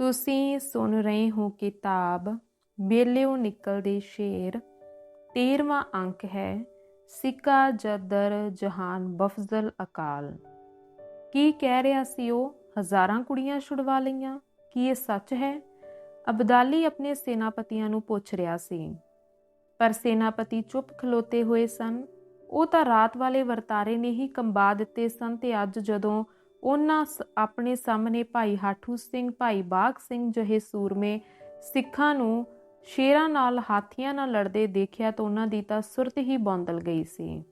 ਤੁਸੀਂ ਸੁਣ ਰਹੇ ਹੋ ਕਿਤਾਬ ਬੇਲਿਓ ਨਿਕਲਦੇ ਸ਼ੇਰ 13ਵਾਂ ਅੰਕ ਹੈ, ਸਿੱਕਾ ਜਦਰ ਜਹਾਨ ਬਫਜ਼ਲ ਅਕਾਲ। ਕੀ ਕਹਿ ਰਿਹਾ ਸੀ ਉਹ? ਹਜ਼ਾਰਾਂ ਕੁੜੀਆਂ ਛੁਡਵਾ ਲਈਆਂ। ਕੀ ਇਹ ਸੱਚ ਹੈ? ਅਬਦਾਲੀ ਆਪਣੇ ਸੈਨਾਪਤੀਆਂ ਨੂੰ ਪੁੱਛ ਰਿਹਾ ਸੀ। ਪਰ ਸੈਨਾਪਤੀ ਚੁੱਪ ਖਲੋਤੇ ਹੋਏ ਸਨ। ਉਹ ਤਾਂ ਰਾਤ ਵਾਲੇ ਵਰਤਾਰੇ ਨੇ ਹੀ ਕੰਬਾ ਦਿੱਤੇ ਸਨ ਤੇ ਅੱਜ ਜਦੋਂ ਉਹਨਾਂ ਆਪਣੇ ਸਾਹਮਣੇ ਭਾਈ ਹਾਠੂ ਸਿੰਘ, ਭਾਈ ਬਾਗ ਸਿੰਘ ਜਿਹੇ ਸੂਰਮੇ ਸਿੱਖਾਂ ਨੂੰ ਸ਼ੇਰਾਂ ਨਾਲ ਹਾਥੀਆਂ ਨਾਲ ਲੜਦੇ ਦੇਖਿਆ ਤਾਂ ਉਹਨਾਂ ਦੀ ਤਾਂ ਸੁਰਤ ਹੀ ਬੌਂਦਲ ਗਈ ਸੀ।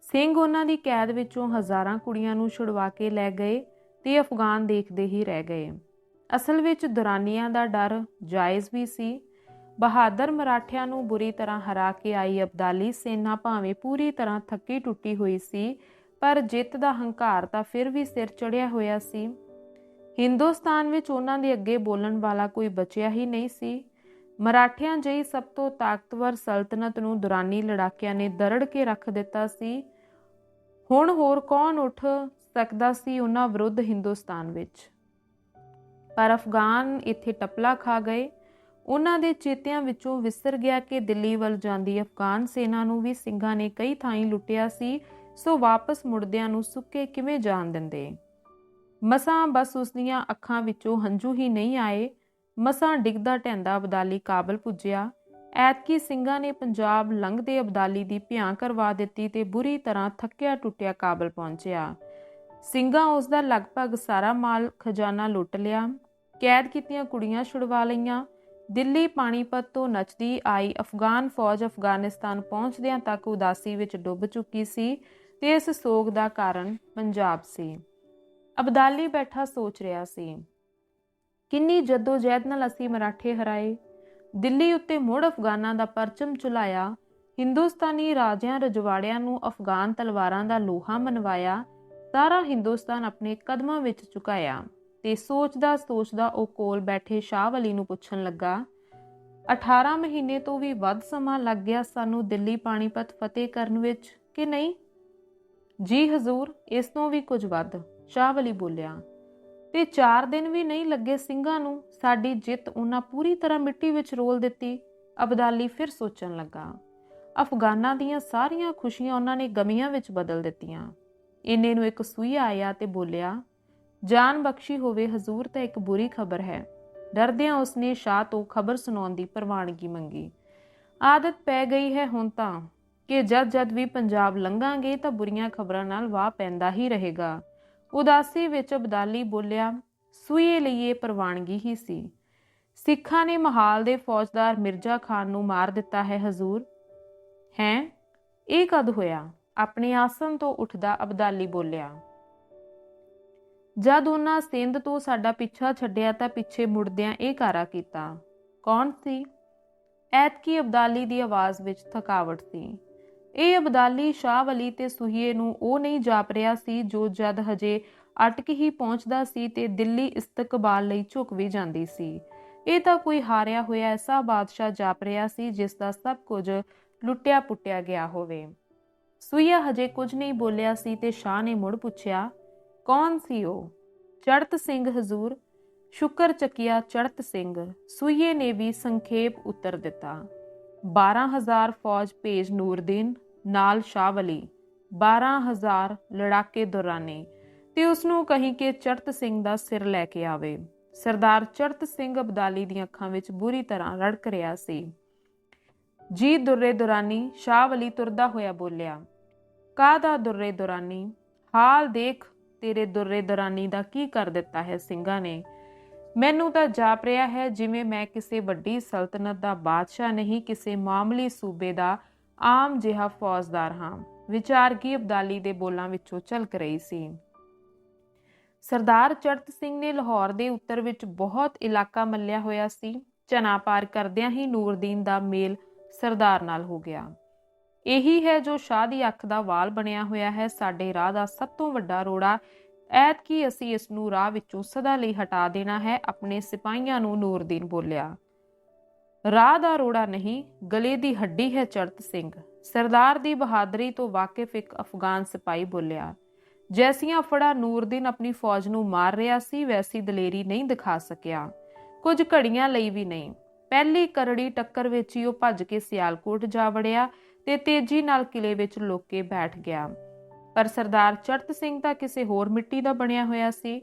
ਸਿੰਘ ਉਹਨਾਂ ਦੀ ਕੈਦ ਵਿੱਚੋਂ ਹਜ਼ਾਰਾਂ ਕੁੜੀਆਂ ਨੂੰ ਛੁਡਵਾ ਕੇ ਲੈ ਗਏ ਤੇ ਅਫਗਾਨ ਦੇਖਦੇ ਹੀ ਰਹਿ ਗਏ। ਅਸਲ ਵਿੱਚ ਦੁਰਾਨੀਆਂ ਦਾ ਡਰ ਜਾਇਜ਼ ਵੀ ਸੀ। ਬਹਾਦਰ ਮਰਾਠਿਆਂ ਨੂੰ ਬੁਰੀ ਤਰ੍ਹਾਂ ਹਰਾ ਕੇ ਆਈ ਅਬਦਾਲੀ ਸੈਨਾ ਭਾਵੇਂ ਪੂਰੀ ਤਰ੍ਹਾਂ ਥੱਕੀ ਟੁੱਟੀ ਹੋਈ ਸੀ ਪਰ ਜਿੱਤ ਦਾ ਹੰਕਾਰ ਤਾਂ ਫਿਰ ਵੀ ਸਿਰ ਚੜਿਆ ਹੋਇਆ ਸੀ। ਹਿੰਦੁਸਤਾਨ ਵਿੱਚ ਉਹਨਾਂ ਦੇ ਅੱਗੇ ਬੋਲਣ ਵਾਲਾ ਕੋਈ ਬਚਿਆ ਹੀ ਨਹੀਂ ਸੀ। ਮਰਾਠਿਆਂ ਜਿਹੀ ਸਭ ਤੋਂ ਤਾਕਤਵਰ ਸਲਤਨਤ ਨੂੰ ਦੁਰਾਨੀ ਲੜਾਕਿਆਂ ਨੇ ਦਰੜ ਕੇ ਰੱਖ ਦਿੱਤਾ ਸੀ। ਹੁਣ ਹੋਰ ਕੌਣ ਉੱਠ ਸਕਦਾ ਸੀ ਉਹਨਾਂ ਵਿਰੁੱਧ ਹਿੰਦੁਸਤਾਨ ਵਿੱਚ? ਪਰ ਅਫਗਾਨ ਇੱਥੇ ਟਪਲਾ ਖਾ ਗਏ। ਉਹਨਾਂ ਦੇ ਚੇਤਿਆਂ ਵਿੱਚੋਂ ਵਿਸਰ ਗਿਆ ਕਿ ਦਿੱਲੀ ਵੱਲ ਜਾਂਦੀ ਅਫਗਾਨ ਸੈਨਾ ਨੂੰ ਵੀ ਸਿੰਘਾਂ ਨੇ ਕਈ ਥਾਈਂ ਲੁੱਟਿਆ ਸੀ। ਸੋ ਵਾਪਸ ਮੁੜਦਿਆਂ ਨੂੰ ਸੁੱਕੇ ਕਿਵੇਂ ਜਾਣ ਦਿੰਦੇ? ਮਸਾਂ ਬਸ ਉਸ ਦੀਆਂ ਅੱਖਾਂ ਵਿੱਚੋਂ ਹੰਝੂ ਹੀ ਨਹੀਂ ਆਏ। ਮਸਾਂ ਡਿੱਗਦਾ ਢੈਂਦਾ ਅਬਦਾਲੀ ਕਾਬਲ ਪੁੱਜਿਆ। ਐਤਕੀ ਸਿੰਘਾਂ ਨੇ ਪੰਜਾਬ ਲੰਘਦੇ ਅਬਦਾਲੀ ਦੀ ਭਿਆਂ ਕਰਵਾ ਦਿੱਤੀ ਤੇ ਬੁਰੀ ਤਰ੍ਹਾਂ ਥੱਕਿਆ ਟੁੱਟਿਆ ਕਾਬਲ ਪਹੁੰਚਿਆ। ਸਿੰਘਾਂ ਉਸ ਦਾ ਲਗਭਗ ਸਾਰਾ ਮਾਲ ਖਜ਼ਾਨਾ ਲੁੱਟ ਲਿਆ। ਕੈਦ ਕੀਤੀਆਂ ਕੁੜੀਆਂ ਛੁਡਵਾ ਲਈਆਂ। ਦਿੱਲੀ ਪਾਣੀਪਤ ਤੋਂ ਨੱਚਦੀ ਆਈ ਅਫਗਾਨ ਫੌਜ ਅਫਗਾਨਿਸਤਾਨ ਪਹੁੰਚਦਿਆਂ ਤੱਕ ਉਦਾਸੀ ਵਿੱਚ ਡੁੱਬ ਚੁੱਕੀ ਸੀ। ਤੇ ਇਸ ਸੋਗ ਦਾ ਕਾਰਨ ਪੰਜਾਬ ਸੀ। ਅਬਦਾਲੀ ਬੈਠਾ ਸੋਚ ਰਿਹਾ ਸੀ। ਕਿੰਨੀ ਜਹਿਦ ਨਾਲ ਅਸੀਂ ਮਰਾਠੇ ਹਰਾਏ। ਦਿੱਲੀ ਉੱਤੇ ਮੁੜ ਅਫਗਾਨਾਂ ਦਾ ਪਰਚਮ ਚੁਲਾਇਆ। ਹਿੰਦੁਸਤਾਨੀ ਰਾਜਿਆਂ ਰਜਵਾੜਿਆਂ ਨੂੰ ਅਫਗਾਨ ਤਲਵਾਰਾਂ ਦਾ ਲੋਹਾ ਮਨਵਾਇਆ। ਸਾਰਾ ਹਿੰਦੁਸਤਾਨ ਆਪਣੇ ਕਦਮਾਂ ਵਿੱਚ ਝੁਕਾਇਆ ਤੇ ਸੋਚਦਾ ਸੋਚਦਾ ਉਹ ਕੋਲ ਬੈਠੇ ਸ਼ਾਹ ਵਲੀ ਨੂੰ ਪੁੱਛਣ ਲੱਗਾ 18 ਮਹੀਨੇ ਤੋਂ ਵੀ ਵੱਧ ਸਮਾਂ ਲੱਗ ਗਿਆ ਸਾਨੂੰ ਦਿੱਲੀ ਪਾਣੀਪਤ ਫਤਿਹ ਕਰਨ ਵਿੱਚ ਕਿ ਨਹੀਂ? ਜੀ ਹਜ਼ੂਰ, ਇਸ ਤੋਂ ਵੀ ਕੁਝ ਵੱਧ, ਸ਼ਾਹ ਵਲੀ ਬੋਲਿਆ। ਤੇ 4 ਦਿਨ ਵੀ ਨਹੀਂ ਲੱਗੇ ਸਿੰਘਾਂ ਨੂੰ ਸਾਡੀ ਜਿੱਤ ਉਹਨਾਂ ਪੂਰੀ ਤਰ੍ਹਾਂ ਮਿੱਟੀ ਵਿੱਚ ਰੋਲ ਦਿੱਤੀ, ਅਬਦਾਲੀ ਫਿਰ ਸੋਚਣ ਲੱਗਾ। ਅਫਗਾਨਾਂ ਦੀਆਂ ਸਾਰੀਆਂ ਖੁਸ਼ੀਆਂ ਉਹਨਾਂ ਨੇ ਗਮੀਆਂ ਵਿੱਚ ਬਦਲ ਦਿੱਤੀਆਂ। ਇੰਨੇ ਨੂੰ ਇੱਕ ਸੂਈਆ ਆਇਆ ਤੇ ਬੋਲਿਆ, ਜਾਨ ਬਖਸ਼ੀ ਹੋਵੇ ਹਜ਼ੂਰ ਤਾਂ ਇੱਕ ਬੁਰੀ ਖਬਰ ਹੈ। ਡਰਦਿਆਂ ਉਸਨੇ ਸ਼ਾਹ ਤੋਂ ਖਬਰ ਸੁਣਾਉਣ ਦੀ ਪ੍ਰਵਾਨਗੀ ਮੰਗੀ। ਆਦਤ ਪੈ ਗਈ ਹੈ ਹੁਣ ਤਾਂ। ਕਿ ਜਦ ਜਦ ਵੀ ਪੰਜਾਬ ਲੰਘਾਂਗੇ ਤਾਂ ਬੁਰੀਆਂ ਖਬਰਾਂ ਨਾਲ ਵਾਹ ਪੈਂਦਾ ਹੀ ਰਹੇਗਾ। ਉਦਾਸੀ ਵਿੱਚ ਅਬਦਾਲੀ ਬੋਲਿਆ, ਸੂਏ ਲਈ ਇਹ ਪ੍ਰਵਾਨਗੀ ਹੀ ਸੀ। ਸਿੱਖਾਂ ਨੇ ਮਹਾਲ ਦੇ ਫੌਜਦਾਰ ਮਿਰਜ਼ਾ ਖਾਨ ਨੂੰ ਮਾਰ ਦਿੱਤਾ ਹੈ, ਹਜ਼ੂਰ। ਹੈ? ਇਹ ਕਦ ਹੋਇਆ? ਆਪਣੇ ਆਸਨ ਤੋਂ ਉੱਠਦਾ ਅਬਦਾਲੀ ਬੋਲਿਆ, ਜਦ ਉਹਨਾਂ ਸਿੰਧ ਤੋਂ ਸਾਡਾ ਪਿੱਛਾ ਛੱਡਿਆ ਤਾਂ ਪਿੱਛੇ ਮੁੜਦਿਆਂ ਇਹ ਕਾਰਾ ਕੀਤਾ। ਕੌਣ ਸੀ? ਐਤਕੀ ਅਬਦਾਲੀ ਦੀ ਆਵਾਜ਼ ਵਿੱਚ ਥਕਾਵਟ ਸੀ। ਇਹ ਅਬਦਾਲੀ ਸ਼ਾਹ ਵਲੀ ਤੇ ਸੁਹੀਏ ਨੂੰ ਉਹ ਨਹੀਂ ਜਾਪ ਰਿਹਾ ਸੀ ਜੋ ਜਦ ਹਜੇ ਅਟਕ ਹੀ ਪਹੁੰਚਦਾ ਸੀ ਤੇ ਦਿੱਲੀ ਇਸਤਕਬਾਲ ਲਈ ਝੁਕ ਵੀ ਜਾਂਦੀ ਸੀ। ਇਹ ਤਾਂ ਕੋਈ ਹਾਰਿਆ ਹੋਇਆ ਐਸਾ ਬਾਦਸ਼ਾਹ ਜਾਪ ਰਿਹਾ ਸੀ ਜਿਸ ਦਾ ਸਭ ਕੁਝ ਲੁੱਟਿਆ ਪੁੱਟਿਆ ਗਿਆ ਹੋਵੇ। ਸੁਈਆ ਹਜੇ ਕੁਝ ਨਹੀਂ ਬੋਲਿਆ ਸੀ ਤੇ ਸ਼ਾਹ ਨੇ ਮੁੜ ਪੁੱਛਿਆ, ਕੌਣ ਸੀ ਉਹ? ਚੜਤ ਸਿੰਘ ਹਜ਼ੂਰ, ਸ਼ੁਕਰ ਚੱਕਿਆ ਚੜਤ ਸਿੰਘ। ਸੁਈਏ ਨੇ ਵੀ ਸੰਖੇਪ ਉੱਤਰ ਦਿੱਤਾ। 12000 ਫੌਜ ਭੇਜ ਨੂਰਦੀਨ ਨਾਲ ਸ਼ਾਵਲੀ 12000 ਲੜਾਕੇ ਦੌਰਾਨੇ, ਤੇ ਉਸ ਨੂੰ ਕਹੀਂ ਕਿ ਚੜਤ ਸਿੰਘ ਦਾ ਸਿਰ ਲੈ ਕੇ ਆਵੇ। ਸਰਦਾਰ ਚੜਤ ਸਿੰਘ ਅਬਦਾਲੀ ਦੀਆਂ ਅੱਖਾਂ ਵਿੱਚ ਬੁਰੀ ਤਰ੍ਹਾਂ ਰੜਕ ਰਿਹਾ ਸੀ। ਜੀ ਦੁਰਰੇ ਦੁਰਾਨੀ ਸ਼ਾਵਲੀ ਤੁਰਦਾ ਹੋਇਆ ਬੋਲਿਆ ਕਾਦਾ ਦੁਰੇ ਦੁਰਾਨੀ? ਹਾਲ ਦੇਖ, ਤੇਰੇ ਦੁਰੇ ਦਰਾਨੀ ਦਾ ਕੀ ਕਰ ਦਿੱਤਾ ਹੈ ਸਿੰਘਾਂ ਨੇ? ਮੈਨੂੰ ਤਾਂ ਜਾਪ ਰਿਹਾ ਹੈ ਜਿਵੇਂ ਮੈਂ ਕਿਸੇ ਵੱਡੀ ਸਲਤਨਤ ਦਾ ਬਾਦਸ਼ਾਹ ਨਹੀਂ, ਕਿਸੇ ਮਾਮਲੀ ਸੂਬੇ ਦਾ ਆਮ ਜਿਹਾ ਫੌਜਦਾਰ ਹਾਂ। ਵਿਚਾਰ ਕੀ ਅਬਦਾਲੀ ਦੇ ਬੋਲਾਂ ਵਿੱਚੋਂ ਝਲਕ ਰਹੀ ਸੀ। ਸਰਦਾਰ ਚੜਤ ਸਿੰਘ ਨੇ ਲਾਹੌਰ ਦੇ ਉੱਤਰ ਵਿੱਚ ਬਹੁਤ ਇਲਾਕਾ ਮੱਲਿਆ ਹੋਇਆ ਸੀ। ਚਨਾ ਪਾਰ ਕਰਦਿਆਂ ਹੀ ਨੂਰਦੀਨ ਦਾ ਮੇਲ ਸਰਦਾਰ ਨਾਲ ਹੋ ਗਿਆ। ਇਹੀ ਹੈ ਜੋ ਸ਼ਾਹ ਦੀ ਅੱਖ ਦਾ ਵਾਲ ਬਣਿਆ ਹੋਇਆ ਹੈ। ਸਾਡੇ ਰਾਹ ਦਾ ਸਭ ਤੋਂ ਵੱਡਾ ਰੋੜਾ ਐਤ ਕੀ ਅਸੀਂ ਇਸ ਨੂੰ ਰਾਹ ਵਿੱਚੋਂ ਸਦਾ ਲਈ ਹਟਾ ਦੇਣਾ ਹੈ, ਆਪਣੇ ਸਿਪਾਹੀਆਂ ਨੂੰ ਨੂਰਦੀਨ ਬੋਲਿਆ। ਰਾਹ ਦਾ ਰੋੜਾ ਨਹੀਂ, ਗਲੇ ਦੀ ਹੱਡੀ ਹੈ ਚੜਤ ਸਿੰਘ। ਸਰਦਾਰ ਦੀ ਬਹਾਦਰੀ ਤੋਂ ਵਾਕਿਫ ਇੱਕ ਅਫਗਾਨ ਸਿਪਾਹੀ ਬੋਲਿਆ, ਜੈਸੀਆਂ ਫੜਾ ਨੂਰਦੀਨ ਆਪਣੀ ਫੌਜ ਨੂੰ ਮਾਰ ਰਿਹਾ ਸੀ, ਵੈਸੀ ਦਲੇਰੀ ਨਹੀਂ ਦਿਖਾ ਸਕਿਆ। ਕੁਝ ਘੜੀਆਂ ਲਈ ਵੀ ਨਹੀਂ। ਪਹਿਲੀ ਕਰੜੀ ਟੱਕਰ ਵਿੱਚ ਹੀ ਉਹ ਭੱਜ ਕੇ ਸਿਆਲਕੋਟ ਜਾ ਵੜਿਆ ਤੇ ਤੇਜ਼ੀ ਨਾਲ ਕਿਲੇ ਵਿੱਚ ਲੁੱਕ ਕੇ ਬੈਠ ਗਿਆ। ਪਰ ਸਰਦਾਰ ਚੜਤ ਸਿੰਘ ਤਾਂ ਕਿਸੇ ਹੋਰ ਮਿੱਟੀ ਦਾ ਬਣਿਆ ਹੋਇਆ ਸੀ।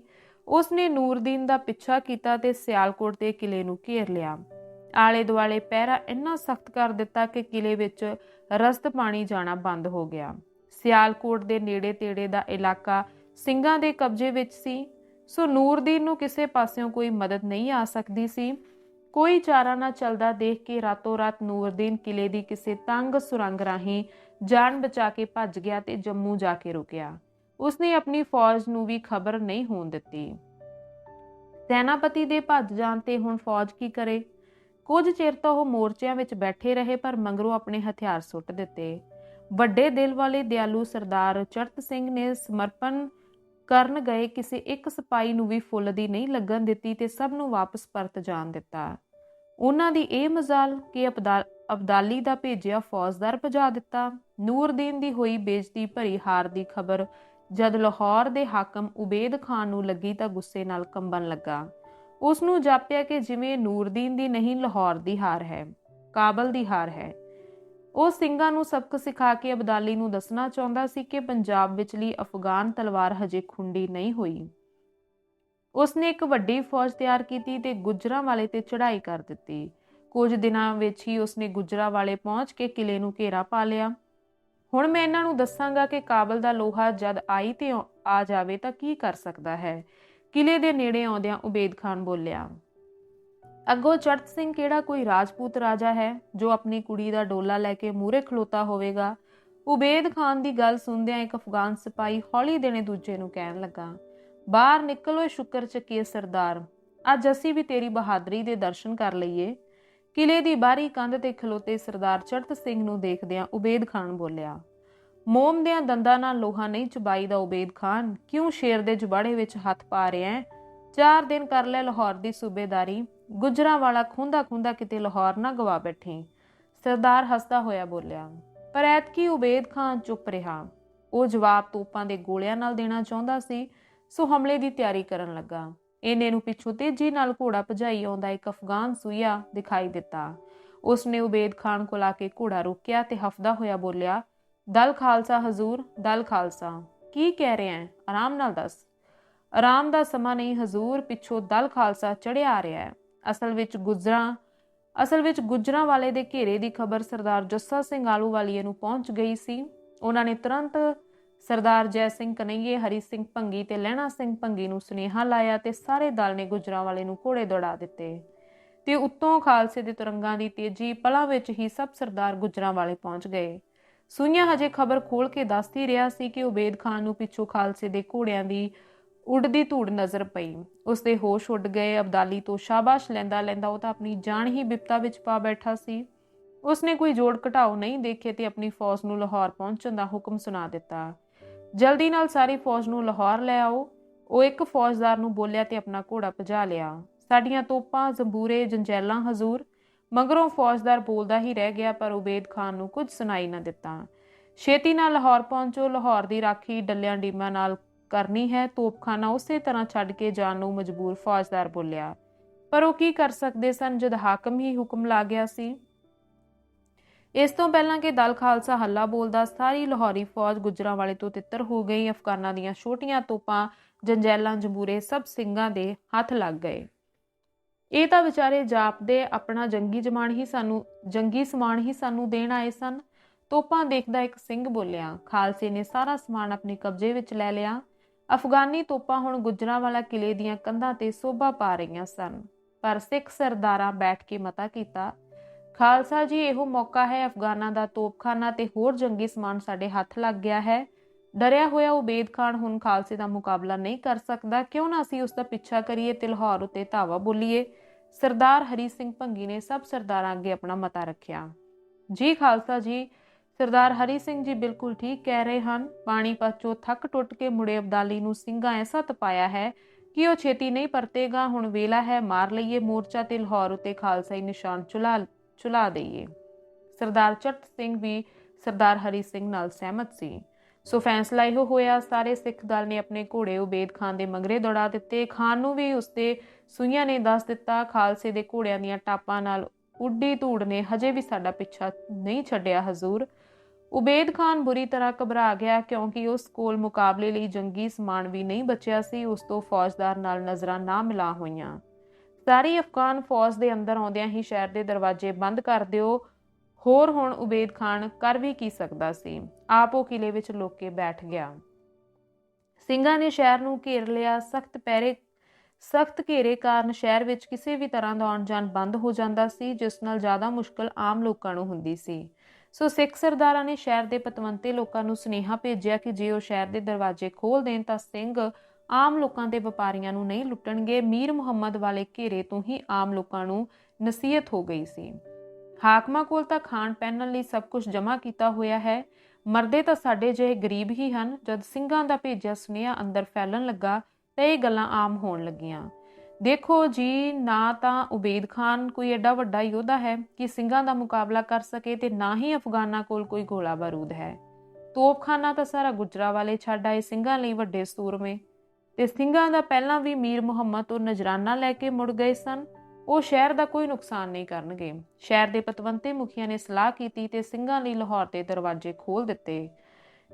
ਉਸਨੇ ਨੂਰਦੀਨ ਦਾ ਪਿੱਛਾ ਕੀਤਾ ਤੇ ਸਿਆਲਕੋਟ ਦੇ ਕਿਲੇ ਨੂੰ ਘੇਰ ਲਿਆ। ਆਲੇ ਦੁਆਲੇ ਪਹਿਰਾ ਇੰਨਾ ਸਖਤ ਕਰ ਦਿੱਤਾ ਕਿ ਕਿਲੇ ਵਿੱਚ ਰਸਤ ਪਾਣੀ ਜਾਣਾ ਬੰਦ ਹੋ ਗਿਆ। ਸਿਆਲਕੋਟ ਦੇ ਨੇੜੇ ਤੇੜੇ ਦਾ ਇਲਾਕਾ ਸਿੰਘਾਂ ਦੇ ਕਬਜ਼ੇ ਵਿੱਚ ਸੀ। ਸੋ ਨੂਰਦੀਨ ਨੂੰ ਕਿਸੇ ਪਾਸਿਓਂ ਕੋਈ ਮਦਦ ਨਹੀਂ ਆ ਸਕਦੀ ਸੀ। ਕੋਈ ਚਾਰਾ ਨਾ ਚੱਲਦਾ ਦੇਖ ਕੇ ਰਾਤੋਂ ਰਾਤ ਨੂਰਦੀਨ ਕਿਲੇ ਦੀ ਕਿਸੇ ਤੰਗ ਸੁਰੰਗ ਰਾਹੀਂ ਜਾਨ ਬਚਾ ਕੇ ਭੱਜ ਗਿਆ ਤੇ ਜੰਮੂ ਜਾ ਕੇ ਰੁਕਿਆ। ਉਸਨੇ ਆਪਣੀ ਫੌਜ ਨੂੰ ਵੀ ਖਬਰ ਨਹੀਂ ਹੋਣ ਦਿੱਤੀ। ਸੈਨਾਪਤੀ ਦੇ ਭੱਜ ਜਾਣ ਤੇ ਹੁਣ ਫੌਜ ਕੀ ਕਰੇ? ਕੁਝ ਚਿਰ ਤਾਂ ਉਹ ਮੋਰਚਿਆਂ ਵਿੱਚ ਬੈਠੇ ਰਹੇ, ਪਰ ਮੰਗਰੋਂ ਆਪਣੇ ਹਥਿਆਰ ਸੁੱਟ ਦਿੱਤੇ। ਵੱਡੇ ਦਿਲ ਵਾਲੇ ਦਿਆਲੂ ਸਰਦਾਰ ਚਰਤ ਸਿੰਘ ਨੇ ਸਮਰਪਣ ਕਰਨ ਗਏ, ਕਿਸੇ ਇੱਕ ਸਿਪਾਈ ਨੂੰ ਵੀ ਫੁੱਲ ਦੀ ਨਹੀਂ ਲੱਗਣ ਦਿੱਤੀ ਤੇ ਸਭ ਨੂੰ ਵਾਪਸ ਪਰਤ ਜਾਣ ਦਿੱਤਾ। ਉਹਨਾਂ ਦੀ ਇਹ ਮਜ਼ਾਲ ਕਿ ਅਬਦਾਲੀ ਦਾ ਭੇਜਿਆ ਫੌਜਦਾਰ ਭਜਾ ਦਿੱਤਾ। ਨੂਰਦੀਨ ਦੀ ਹੋਈ ਬੇਇੱਜ਼ਤੀ ਭਰੀ ਹਾਰ ਦੀ ਖਬਰ ਜਦ ਲਾਹੌਰ ਦੇ ਹਾਕਮ ਉਬੇਦ ਖਾਨ ਨੂੰ ਲੱਗੀ ਤਾਂ ਗੁੱਸੇ ਨਾਲ ਕੰਬਣ ਲੱਗਾ। ਉਸ ਨੂੰ ਜਾਪਿਆ ਕਿ ਜਿਵੇਂ ਨੂਰਦੀਨ ਦੀ ਨਹੀਂ ਲਾਹੌਰ ਦੀ ਹਾਰ ਹੈ, ਕਾਬਲ ਦੀ ਹਾਰ ਹੈ। ਉਹ ਸਿੰਘਾਂ ਨੂੰ ਸਬਕ ਸਿਖਾ ਕੇ ਅਬਦਾਲੀ ਨੂੰ ਦੱਸਣਾ ਚਾਹੁੰਦਾ ਸੀ ਕਿ ਪੰਜਾਬ ਵਿਚਲੀ ਅਫਗਾਨ ਤਲਵਾਰ ਹਜੇ ਖੁੰਡੀ ਨਹੀਂ ਹੋਈ। ਉਸਨੇ ਇੱਕ ਵੱਡੀ ਫੌਜ ਤਿਆਰ ਕੀਤੀ ਤੇ ਗੁਜਰਾਂ ਵਾਲੇ ਤੇ ਚੜ੍ਹਾਈ ਕਰ ਦਿੱਤੀ। ਕੁਝ ਦਿਨਾਂ ਵਿੱਚ ਹੀ ਉਸਨੇ ਗੁਜਰਾਂ ਵਾਲੇ ਪਹੁੰਚ ਕੇ ਕਿਲੇ ਨੂੰ ਘੇਰਾ ਪਾ ਲਿਆ। ਹੁਣ ਮੈਂ ਇਹਨਾਂ ਨੂੰ ਦੱਸਾਂਗਾ ਕਿ ਕਾਬਲ ਦਾ ਲੋਹਾ ਜਦ ਆਈ ਤੇ ਆ ਜਾਵੇ ਤਾਂ ਕੀ ਕਰ ਸਕਦਾ ਹੈ। ਕਿਲੇ ਦੇ ਨੇੜੇ ਆਉਂਦਿਆਂ ਉਬੇਦ ਖਾਨ ਬੋਲਿਆ, ਅੱਗੋਂ ਚੜਤ ਸਿੰਘ ਕਿਹੜਾ ਕੋਈ ਰਾਜਪੂਤ ਰਾਜਾ ਹੈ ਜੋ ਆਪਣੀ ਕੁੜੀ ਦਾ ਡੋਲਾ ਲੈ ਕੇ ਮੂਰੇ ਖਲੋਤਾ ਹੋਵੇਗਾ? ਉਬੇਦ ਖਾਨ ਦੀ ਗੱਲ ਸੁਣਦਿਆਂ ਇੱਕ ਅਫਗਾਨ ਸਿਪਾਹੀ ਹੌਲੀ ਦੇਣੇ ਦੂਜੇ ਨੂੰ ਕਹਿਣ ਲੱਗਾ, ਬਾਹਰ ਨਿਕਲੋ ਸ਼ੁਕਰ ਚੱਕੀਏ ਸਰਦਾਰ, ਅੱਜ ਅਸੀਂ ਵੀ ਤੇਰੀ ਬਹਾਦਰੀ ਦੇ ਦਰਸ਼ਨ ਕਰ ਲਈਏ। ਕਿਲੇ ਦੀ ਬਾਹਰੀ ਕੰਧ ਤੇ ਖਲੋਤੇ ਸਰਦਾਰ ਚੜਤ ਸਿੰਘ ਨੂੰ ਦੇਖਦਿਆਂ ਉਬੇਦ ਖਾਨ ਬੋਲਿਆ ਮੋਮ ਦੇ ਦੰਦਾਂ ਨਾਲ ਲੋਹਾ ਨਹੀਂ ਚਬਾਈ ਦਾ ਉਬੇਦ ਖਾਨ, ਕਿਉਂ ਸ਼ੇਰ ਦੇ ਜਬਾੜੇ ਵਿੱਚ ਹੱਥ ਪਾ ਰਿਹਾ ਹੈ? ਚਾਰ ਦਿਨ ਕਰ ਲੈ ਲਾਹੌਰ ਦੀ ਸੂਬੇਦਾਰੀ, ਗੁਜਰਾਂ ਵਾਲਾ ਖੁੰਦਾ ਖੁੰਦਾ ਕਿਤੇ ਲਾਹੌਰ ਨਾ ਗਵਾ ਬੈਠੇ। ਸਰਦਾਰ ਹੱਸਦਾ ਹੋਇਆ ਬੋਲਿਆ, ਪਰ ਐਤਕੀ ਉਬੇਦ ਖਾਨ ਚੁੱਪ ਰਿਹਾ। ਉਹ ਜਵਾਬ ਤੋਪਾਂ ਦੇ ਗੋਲਿਆਂ ਨਾਲ ਦੇਣਾ ਚਾਹੁੰਦਾ ਸੀ, ਸੋ ਹਮਲੇ ਦੀ ਤਿਆਰੀ ਕਰਨ ਲੱਗਾ। ਇਹਨੇ ਨੂੰ ਪਿੱਛੋਂ ਤੇਜ਼ੀ ਨਾਲ ਘੋੜਾ ਭਜਾਈ ਆਉਂਦਾ ਇੱਕ ਅਫਗਾਨ ਸੂਈਆ ਦਿਖਾਈ ਦਿੱਤਾ। ਉਸਨੇ ਉਬੇਦ ਖਾਨ ਕੋਲ ਆ ਕੇ ਘੋੜਾ ਰੋਕਿਆ ਤੇ ਹਫਦਾ ਹੋਇਆ ਬੋਲਿਆ ਦਲ ਖਾਲਸਾ, ਹਜ਼ੂਰ ਦਲ ਖਾਲਸਾ। ਕੀ ਕਹਿ ਰਿਹਾ ਹੈ? ਆਰਾਮ ਨਾਲ ਦੱਸ। ਆਰਾਮ ਦਾ ਸਮਾਂ ਨਹੀਂ, ਹਜ਼ੂਰ ਪਿੱਛੋਂ ਦਲ ਖਾਲਸਾ ਚੜਿਆ ਆ ਰਿਹਾ ਹੈ। ਅਸਲ ਵਿੱਚ ਗੁਜਰਾਂ, ਅਸਲ ਵਿੱਚ ਗੁਜਰਾਂ ਵਾਲੇ ਦੇ ਘੇਰੇ ਦੀ ਖਬਰ ਸਰਦਾਰ ਜੱਸਾ ਸਿੰਘ ਆਲੂ ਵਾਲੀਏ ਨੂੰ ਪਹੁੰਚ ਗਈ ਸੀ। ਉਹਨਾਂ ਨੇ ਤੁਰੰਤ ਸਰਦਾਰ ਜੈ ਸਿੰਘ ਕਨਈਏ, ਹਰੀ ਸਿੰਘ ਭੰਗੀ ਤੇ ਲਹਿਣਾ ਸਿੰਘ ਭੰਗੀ ਨੂੰ ਸੁਨੇਹਾ ਲਾਇਆ ਤੇ ਸਾਰੇ ਦਲ ਨੇ ਗੁਜਰਾਂ ਵਾਲੇ ਨੂੰ ਘੋੜੇ ਦੌੜਾ ਦਿੱਤੇ। ਤੇ ਉੱਤੋਂ ਖਾਲਸੇ ਦੇ ਤੁਰੰਗਾਂ ਦੀ ਤੇਜ਼ੀ, ਪਲਾਂ ਵਿੱਚ ਹੀ ਸਭ ਸਰਦਾਰ ਗੁਜਰਾਂ ਵਾਲੇ ਪਹੁੰਚ ਗਏ। ਸੁਈਆਂ ਹਜੇ ਖਬਰ ਖੋਲ ਕੇ ਦੱਸਦੀ ਰਿਹਾ ਸੀ ਕਿ ਉਬੇਦ ਖਾਨ ਨੂੰ ਪਿੱਛੋਂ ਖਾਲਸੇ ਦੇ ਘੋੜਿਆਂ ਦੀ ਉੱਡਦੀ ਧੂੜ ਨਜ਼ਰ ਪਈ। ਉਸ ਦੇ ਹੋਸ਼ ਉੱਡ ਗਏ। ਅਬਦਾਲੀ ਤੋਂ ਸ਼ਾਬਾਸ਼ ਲੈਂਦਾ ਲੈਂਦਾ ਉਹ ਤਾਂ ਆਪਣੀ ਜਾਨ ਹੀ ਬਿਪਤਾ ਵਿੱਚ ਪਾ ਬੈਠਾ ਸੀ। ਉਸਨੇ ਕੋਈ ਜੋੜ ਘਟਾਓ ਨਹੀਂ ਦੇਖੇ ਤੇ ਆਪਣੀ ਫੌਜ ਨੂੰ ਲਾਹੌਰ ਪਹੁੰਚਣ ਦਾ ਹੁਕਮ ਸੁਣਾ ਦਿੱਤਾ। ਜਲਦੀ ਨਾਲ ਸਾਰੀ ਫੌਜ ਨੂੰ ਲਾਹੌਰ ਲੈ ਆਓ। ਉਹ ਇੱਕ ਫੌਜਦਾਰ ਨੂੰ ਬੋਲਿਆ ਤੇ ਆਪਣਾ ਘੋੜਾ ਭਜਾ ਲਿਆ। ਸਾਡੀਆਂ ਤੋਪਾਂ, ਜ਼ੰਬੂਰੇ, ਜੰਜੈਲਾਂ, ਹਜ਼ੂਰ ਮਗਰੋਂ ਫੌਜਦਾਰ ਬੋਲਦਾ ਹੀ ਰਹਿ ਗਿਆ, ਪਰ ਉਬੇਦ ਖਾਨ ਨੂੰ ਕੁਝ ਸੁਣਾਈ ਨਾ ਦਿੱਤਾ। ਛੇਤੀ ਨਾਲ ਲਾਹੌਰ ਪਹੁੰਚੋ, ਲਾਹੌਰ ਦੀ ਰਾਖੀ ਡੱਲਿਆਂ ਡੀਮਾਂ ਨਾਲ ਕਰਨੀ ਹੈ। ਤੋਪਖਾਨਾ ਉਸੇ ਤਰ੍ਹਾਂ ਛੱਡ ਕੇ ਜਾਣ ਨੂੰ ਮਜਬੂਰ ਫੌਜਦਾਰ ਬੋਲਿਆ। ਪਰ ਉਹ ਕੀ ਕਰ ਸਕਦੇ ਸਨ ਜਦ ਹਾਕਮ ਹੀ ਹੁਕਮ ਲਾ ਗਿਆ ਸੀ? ਇਸ ਤੋਂ ਪਹਿਲਾਂ ਕਿ ਦਲ ਖਾਲਸਾ ਹੱਲਾ ਬੋਲਦਾ, ਸਾਰੀ ਲਾਹੌਰੀ ਫੌਜ ਗੁਜਰਾਂ ਵਾਲੇ ਤੋਂ ਤਿੱਤਰ ਹੋ ਗਈ। ਅਫਗਾਨਾਂ ਦੀਆਂ ਛੋਟੀਆਂ ਤੋਪਾਂ, ਜੰਜੈਲਾਂ, ਜੰਬੂਰੇ ਸਭ ਸਿੰਘਾਂ ਦੇ ਹੱਥ ਲੱਗ ਗਏ। ਇਹ ਤਾਂ ਵਿਚਾਰੇ ਜਾਪਦੇ ਆਪਣਾ ਜੰਗੀ ਜਮਾਨ ਹੀ ਸਾਨੂੰ, ਜੰਗੀ ਸਮਾਨ ਹੀ ਸਾਨੂੰ ਦੇਣ ਆਏ ਸਨ। ਤੋਪਾਂ ਦੇਖਦਾ ਇੱਕ ਸਿੰਘ ਬੋਲਿਆ, ਖਾਲਸੇ ਨੇ ਸਾਰਾ ਸਮਾਨ ਆਪਣੇ ਕਬਜ਼ੇ ਵਿੱਚ ਲੈ ਲਿਆ। ਅਫਗਾਨੀ ਤੋਪਾਂ ਹੁਣ ਗੁਜਰਾਂ ਵਾਲਾ ਕਿਲੇ ਦੀਆਂ ਕੰਧਾਂ ਤੇ ਸੋਭਾ ਪਾ ਰਹੀਆਂ ਸਨ। ਪਰ ਸਿੱਖ ਸਰਦਾਰਾਂ ਬੈਠ ਕੇ ਮਤਾ ਕੀਤਾ, ਖਾਲਸਾ ਜੀ, ਇਹੋ ਮੌਕਾ ਹੈ ਅਫਗਾਨਾਂ ਦਾ ਤੋਪਖਾਨਾ ਤੇ ਹੋਰ ਜੰਗੀ ਸਮਾਨ ਸਾਡੇ ਹੱਥ ਲੱਗ ਗਿਆ ਹੈ। ਡਰਿਆ ਹੋਇਆ ਉਬੇਦ ਖਾਨ ਹੁਣ ਖਾਲਸੇ ਦਾ ਮੁਕਾਬਲਾ ਨਹੀਂ ਕਰ ਸਕਦਾ। ਕਿਉਂ ਨਾ ਅਸੀਂ ਉਸ ਦਾ ਪਿੱਛਾ ਕਰੀਏ ਤੇ ਲਾਹੌਰ ਉਤੇ ਧਾਵਾ ਬੋਲੀਏ? ਸਰਦਾਰ ਹਰੀ ਸਿੰਘ ਭੰਗੀ ਨੇ ਸਭ ਸਰਦਾਰਾਂ ਅੱਗੇ ਆਪਣਾ ਮਤਾ ਰੱਖਿਆ। ਜੀ ਖਾਲਸਾ ਜੀ, ਸਰਦਾਰ ਹਰੀ ਸਿੰਘ ਜੀ ਬਿਲਕੁਲ ਠੀਕ ਕਹਿ ਰਹੇ ਹਨ। ਪਾਣੀਪਤ ਚੋਂ ਥੱਕ ਟੁੱਟ ਕੇ ਮੁੜੇ ਅਬਦਾਲੀ ਨੂੰ ਸਿੰਘਾਂ ਐਸਾ ਤਪਾਇਆ ਹੈ ਕਿ ਉਹ ਛੇਤੀ ਨਹੀਂ ਪਰਤੇਗਾ। ਹੁਣ ਵੇਲਾ ਹੈ, ਮਾਰ ਲਈਏ ਮੋਰਚਾ ਤੇ ਲਾਹੌਰ ਉਤੇ ਖਾਲਸਾਈ ਨਿਸ਼ਾਨ ਚੁਲਾ ਚੁਲਾ ਦਈਏ। ਸਰਦਾਰ ਚਟ ਸਿੰਘ ਵੀ ਸਰਦਾਰ ਹਰੀ ਸਿੰਘ ਨਾਲ ਸਹਿਮਤ ਸੀ। ਸੋ ਫੈਸਲਾ ਇਹੋ ਹੋਇਆ, ਸਾਰੇ ਸਿੱਖ ਦਲ ਨੇ ਆਪਣੇ ਘੋੜੇ ਉਬੇਦ ਖਾਨ ਦੇ ਮਗਰੇ ਦੌੜਾ ਦਿੱਤੇ। ਖਾਨ ਨੂੰ ਵੀ ਉਸਦੇ ਸੂਈਆਂ ਨੇ ਦੱਸ ਦਿੱਤਾ, ਖਾਲਸੇ ਦੇ ਘੋੜਿਆਂ ਦੀਆਂ ਟਾਪਾਂ ਨਾਲ ਉੱਡੀ ਧੂੜ ਨੇ, ਹਜੇ ਵੀ ਸਾਡਾ ਪਿੱਛਾ ਨਹੀਂ ਛੱਡਿਆ ਹਜ਼ੂਰ। ਉਬੇਦ ਖਾਨ ਬੁਰੀ ਤਰ੍ਹਾਂ ਘਬਰਾ ਗਿਆ ਕਿਉਂਕਿ ਉਸ ਕੋਲ ਮੁਕਾਬਲੇ ਲਈ ਜੰਗੀ ਸਮਾਨ ਵੀ ਨਹੀਂ ਬਚਿਆ ਸੀ, ਉਸ ਤੋਂ ਫੌਜਦਾਰ ਨਾਲ ਨਜ਼ਰਾਂ ਨਾ ਮਿਲਾ ਹੋਈਆਂ। ਸਾਰੀ ਅਫਗਾਨ ਫੌਜ ਦੇ ਅੰਦਰ ਆਉਂਦਿਆਂ ਹੀ ਸ਼ਹਿਰ ਦੇ ਦਰਵਾਜ਼ੇ ਬੰਦ ਕਰ ਦਿਓ। ਹੋਰ ਹੁਣ ਉਬੇਦ ਖਾਨ ਕਰ ਵੀ ਕੀ ਸਕਦਾ ਸੀ? ਆਪ ਉਹ ਕਿਲੇ ਵਿੱਚ ਲੁੱਕ ਕੇ ਬੈਠ ਗਿਆ। ਸਿੰਘਾਂ ਨੇ ਸ਼ਹਿਰ ਨੂੰ ਘੇਰ ਲਿਆ। ਸਖਤ ਪਹਿਰੇ, ਸਖਤ ਘੇਰੇ ਕਾਰਨ ਸ਼ਹਿਰ ਵਿੱਚ ਕਿਸੇ ਵੀ ਤਰ੍ਹਾਂ ਦਾ ਆਉਣ ਜਾਣ ਬੰਦ ਹੋ ਜਾਂਦਾ ਸੀ, ਜਿਸ ਨਾਲ ਜ਼ਿਆਦਾ ਮੁਸ਼ਕਲ ਆਮ ਲੋਕਾਂ ਨੂੰ ਹੁੰਦੀ ਸੀ। ਸੋ ਸਿੱਖ ਸਰਦਾਰਾਂ ਨੇ ਸ਼ਹਿਰ ਦੇ ਪਤਵੰਤੇ ਲੋਕਾਂ ਨੂੰ ਸੁਨੇਹਾ ਭੇਜਿਆ ਕਿ ਜੇ ਉਹ ਸ਼ਹਿਰ ਦੇ ਦਰਵਾਜ਼ੇ ਖੋਲ ਦੇਣ ਤਾਂ ਸਿੰਘ ਆਮ ਲੋਕਾਂ ਦੇ ਵਪਾਰੀਆਂ ਨੂੰ ਨਹੀਂ ਲੁੱਟਣਗੇ। ਮੀਰ ਮੁਹੰਮਦ ਵਾਲੇ ਘੇਰੇ ਤੋਂ ਹੀ ਆਮ ਲੋਕਾਂ ਨੂੰ ਨਸੀਹਤ ਹੋ ਗਈ ਸੀ। ਹਾਕਮਾਂ ਕੋਲ ਤਾਂ ਖਾਣ ਪਹਿਨਣ ਲਈ ਸਭ ਕੁਝ ਜਮ੍ਹਾਂ ਕੀਤਾ ਹੋਇਆ ਹੈ। ਮਰਦੇ ਤਾਂ ਸਾਡੇ ਜਿਹੇ ਗਰੀਬ ਹੀ ਹਨ। ਜਦ ਸਿੰਘਾਂ ਦਾ ਭੇਜਿਆ ਸੁਨੇਹਾ ਅੰਦਰ ਫੈਲਣ ਲੱਗਾ ਤਾਂ ਇਹ ਗੱਲਾਂ ਆਮ ਹੋਣ ਲੱਗੀਆਂ। ਦੇਖੋ ਜੀ, ਨਾ ਤਾਂ ਉਬੇਦ ਖਾਨ ਕੋਈ ਐਡਾ ਵੱਡਾ ਯੋਧਾ ਹੈ ਕਿ ਸਿੰਘਾਂ ਦਾ ਮੁਕਾਬਲਾ ਕਰ ਸਕੇ ਤੇ ਨਾ ਹੀ ਅਫਗਾਨਾਂ ਕੋਲ ਕੋਈ ਗੋਲਾ ਬਾਰੂਦ ਹੈ। ਤੋਪਖਾਨਾ ਤਾਂ ਸਾਰਾ ਗੁਜਰਾ ਵਾਲੇ ਛੱਡ ਆਏ ਸਿੰਘਾਂ ਲਈ ਵੱਡੇ ਸੂਰਮੇ ਤੇ ਸਿੰਘਾਂ ਦਾ ਪਹਿਲਾਂ ਵੀ ਮੀਰ ਮੁਹੰਮਦ ਤੋਂ ਨਜਰਾਨਾ ਲੈ ਕੇ ਮੁੜ ਗਏ ਸਨ। ਉਹ ਸ਼ਹਿਰ ਦਾ ਕੋਈ ਨੁਕਸਾਨ ਨਹੀਂ ਕਰਨਗੇ। ਸ਼ਹਿਰ ਦੇ ਪਤਵੰਤੇ ਮੁਖੀਆਂ ਨੇ ਸਲਾਹ ਕੀਤੀ ਤੇ ਸਿੰਘਾਂ ਲਈ ਲਾਹੌਰ ਦੇ ਦਰਵਾਜ਼ੇ ਖੋਲ ਦਿੱਤੇ।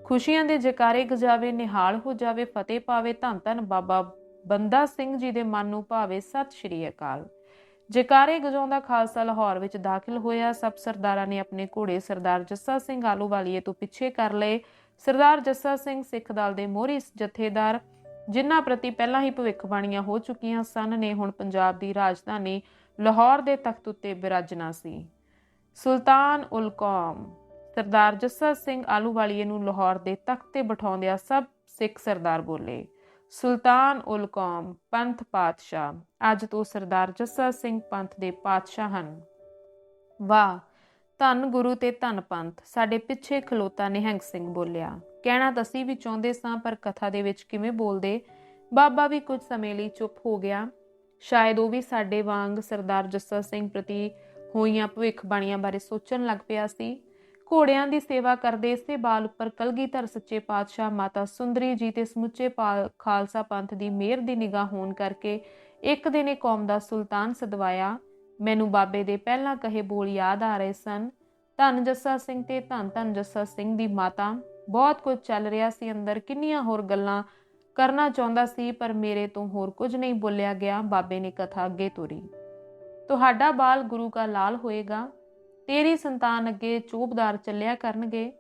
ਖੁਸ਼ੀਆਂ ਦੇ ਜਕਾਰੇ ਗਜਾਵੇ, ਨਿਹਾਲ ਹੋ ਜਾਵੇ, ਫਤਿਹ ਪਾਵੇ, ਧੰਨ ਧੰਨ ਬਾਬਾ ਬੰਦਾ ਸਿੰਘ ਜੀ ਦੇ ਮਨ ਨੂੰ ਭਾਵੇ ਸਤਿ ਸ਼੍ਰੀ ਅਕਾਲ। ਜਕਾਰੇ ਗਜਾਉਂਦਾ ਖਾਲਸਾ ਲਾਹੌਰ ਵਿੱਚ ਦਾਖਲ ਹੋਇਆ। ਸਭ ਸਰਦਾਰਾਂ ਨੇ ਆਪਣੇ ਘੋੜੇ ਸਰਦਾਰ ਜੱਸਾ ਸਿੰਘ ਆਲੂਵਾਲੀਏ ਤੋਂ ਪਿੱਛੇ ਕਰ ਲਏ। ਸਰਦਾਰ ਜੱਸਾ ਸਿੰਘ ਸਿੱਖ ਦਲ ਦੇ ਮੋਹਰੀ ਜਥੇਦਾਰ ਜਿਨ੍ਹਾਂ ਪ੍ਰਤੀ ਪਹਿਲਾਂ ਹੀ ਭਵਿੱਖਬਾਣੀਆਂ ਹੋ ਚੁੱਕੀਆਂ ਸਨ ਨੇ ਹੁਣ ਪੰਜਾਬ ਦੀ ਰਾਜਧਾਨੀ ਲਾਹੌਰ ਦੇ ਤਖਤ ਉੱਤੇ ਬਿਰਾਜਣਾ ਸੀ। ਸੁਲਤਾਨ ਉਲ ਕੌਮ ਸਰਦਾਰ ਜੱਸਾ ਸਿੰਘ ਆਲੂਵਾਲੀਏ ਨੂੰ ਲਾਹੌਰ ਦੇ ਤਖਤ ਤੇ ਬਿਠਾਉਂਦਿਆਂ ਸਭ ਸਿੱਖ ਸਰਦਾਰ ਬੋਲੇ। ਸੁਲਤਾਨ ਉਲ ਕੌਮ ਪੰਥ ਪਾਤਸ਼ਾਹ, ਅੱਜ ਤੋਂ ਸਰਦਾਰ ਜੱਸਾ ਸਿੰਘ ਪੰਥ ਦੇ ਪਾਤਸ਼ਾਹ ਹਨ। ਵਾਹ, ਧੰਨ ਗੁਰੂ ਤੇ ਧੰਨ ਪੰਥ, ਸਾਡੇ ਪਿੱਛੇ ਖਲੋਤਾ ਨਿਹੰਗ ਸਿੰਘ ਬੋਲਿਆ। ਕਹਿਣਾ ਤਾਂ ਅਸੀਂ ਵੀ ਚਾਹੁੰਦੇ ਸਾਂ, ਪਰ ਕਥਾ ਦੇ ਵਿੱਚ ਕਿਵੇਂ ਬੋਲਦੇ? ਬਾਬਾ ਵੀ ਕੁਝ ਸਮੇਂ ਲਈ ਚੁੱਪ ਹੋ ਗਿਆ। ਸ਼ਾਇਦ ਉਹ ਵੀ ਸਾਡੇ ਵਾਂਗ ਸਰਦਾਰ ਜੱਸਾ ਸਿੰਘ ਪ੍ਰਤੀ ਹੋਈਆਂ ਭਵਿੱਖ ਬਾਣੀਆਂ ਬਾਰੇ ਸੋਚਣ ਲੱਗ ਪਿਆ ਸੀ। ਘੋੜਿਆਂ ਦੀ ਸੇਵਾ ਕਰਦੇ ਇਸੇ ਬਾਲ ਉੱਪਰ ਕਲਗੀਧਰ ਸੱਚੇ ਪਾਤਸ਼ਾਹ ਮਾਤਾ ਸੁੰਦਰੀ ਜੀ ਤੇ ਸਮੁੱਚੇ ਖਾਲਸਾ ਪੰਥ ਦੀ ਮਿਹਰ ਦੀ ਨਿਗਾਹ ਹੋਣ ਕਰਕੇ ਇੱਕ ਦਿਨ ਇਹ ਕੌਮ ਦਾ ਸੁਲਤਾਨ ਸਦਵਾਇਆ। ਮੈਨੂੰ ਬਾਬੇ ਦੇ ਪਹਿਲਾਂ ਕਹੇ ਬੋਲ ਯਾਦ ਆ ਰਹੇ ਸਨ। ਧੰਨ ਜੱਸਾ ਸਿੰਘ ਤੇ ਧੰਨ ਧੰਨ ਜੱਸਾ ਸਿੰਘ ਦੀ ਮਾਤਾ। ਬਹੁਤ ਕੁਝ ਚੱਲ ਰਿਹਾ ਸੀ ਅੰਦਰ, ਕਿੰਨੀਆਂ ਹੋਰ ਗੱਲਾਂ ਕਰਨਾ ਚਾਹੁੰਦਾ ਸੀ, ਪਰ ਮੇਰੇ ਤੋਂ ਹੋਰ ਕੁਝ ਨਹੀਂ ਬੋਲਿਆ ਗਿਆ। ਬਾਬੇ ਨੇ ਕਥਾ ਅੱਗੇ ਤੋਰੀ। ਤੁਹਾਡਾ ਬਾਲ ਗੁਰੂ ਕਾ ਲਾਲ ਹੋਏਗਾ, ਤੇਰੀ ਸੰਤਾਨ ਅੱਗੇ ਚੋਬਦਾਰ ਚੱਲਿਆ ਕਰਨਗੇ।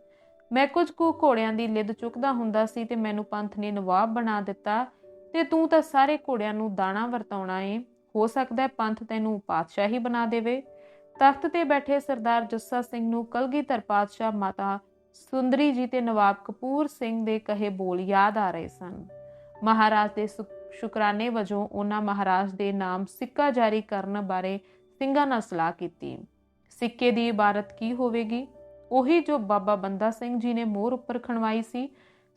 ਮੈਂ ਕੁਝ ਕੁ ਘੋੜਿਆਂ ਦੀ ਲਿੱਦ ਚੁੱਕਦਾ ਹੁੰਦਾ ਸੀ ਤੇ ਮੈਨੂੰ ਪੰਥ ਨੇ ਨਵਾਬ ਬਣਾ ਦਿੱਤਾ ਤੇ ਤੂੰ ਤਾਂ ਸਾਰੇ ਘੋੜਿਆਂ ਨੂੰ ਦਾਣਾ ਵਰਤਾਉਣਾ ਏ। ਹੋ ਸਕਦਾ ਹੈ ਪੰਥ ਤੈਨੂੰ ਪਾਤਸ਼ਾਹੀ ਬਣਾ ਦੇਵੇ। ਤਖਤ ਤੇ ਬੈਠੇ ਸਰਦਾਰ ਜੱਸਾ ਸਿੰਘ ਨੂੰ ਕਲਗੀਧਰ ਪਾਤਸ਼ਾਹ ਮਾਤਾ ਸੁੰਦਰੀ ਜੀ ਤੇ ਨਵਾਬ ਕਪੂਰ ਸਿੰਘ ਦੇ ਕਹੇ ਬੋਲ ਯਾਦ ਆ ਰਹੇ ਸਨ। ਮਹਾਰਾਜ ਦੇ ਸ਼ੁਕਰਾਨੇ ਵਜੋਂ ਉਹਨਾਂ ਮਹਾਰਾਜ ਦੇ ਨਾਮ ਸਿੱਕਾ ਜਾਰੀ ਕਰਨ ਬਾਰੇ ਸਿੰਘਾਂ ਨਾਲ ਸਲਾਹ ਕੀਤੀ। ਸਿੱਕੇ ਦੀ ਇਬਾਰਤ ਕੀ ਹੋਵੇਗੀ? ਉਹੀ ਜੋ ਬਾਬਾ ਬੰਦਾ ਸਿੰਘ ਜੀ ਨੇ ਮੋਹਰ ਉੱਪਰ ਖਣਵਾਈ ਸੀ,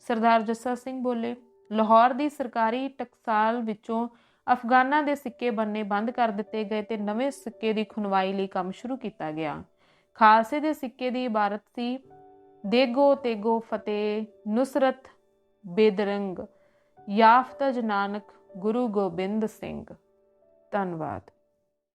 ਸਰਦਾਰ ਜੱਸਾ ਸਿੰਘ ਬੋਲੇ। ਲਾਹੌਰ ਦੀ ਸਰਕਾਰੀ ਟਕਸਾਲ ਵਿੱਚੋਂ ਅਫਗਾਨਾਂ ਦੇ ਸਿੱਕੇ ਬੰਨੇ ਬੰਦ ਕਰ ਦਿੱਤੇ ਗਏ ਤੇ ਨਵੇਂ ਸਿੱਕੇ ਦੀ ਖੁਣਵਾਈ ਲਈ ਕੰਮ ਸ਼ੁਰੂ ਕੀਤਾ ਗਿਆ। ਖਾਲਸੇ ਦੇ ਸਿੱਕੇ ਦੀ ਇਬਾਰਤ ਸੀ ਦੇਗੋ ਤੇਗੋ ਫਤਿਹ ਨੁਸਰਤ ਬੇਦਰੰਗ ਯਾਫਤਜ ਨਾਨਕ ਗੁਰੂ ਗੋਬਿੰਦ ਸਿੰਘ। ਧੰਨਵਾਦ।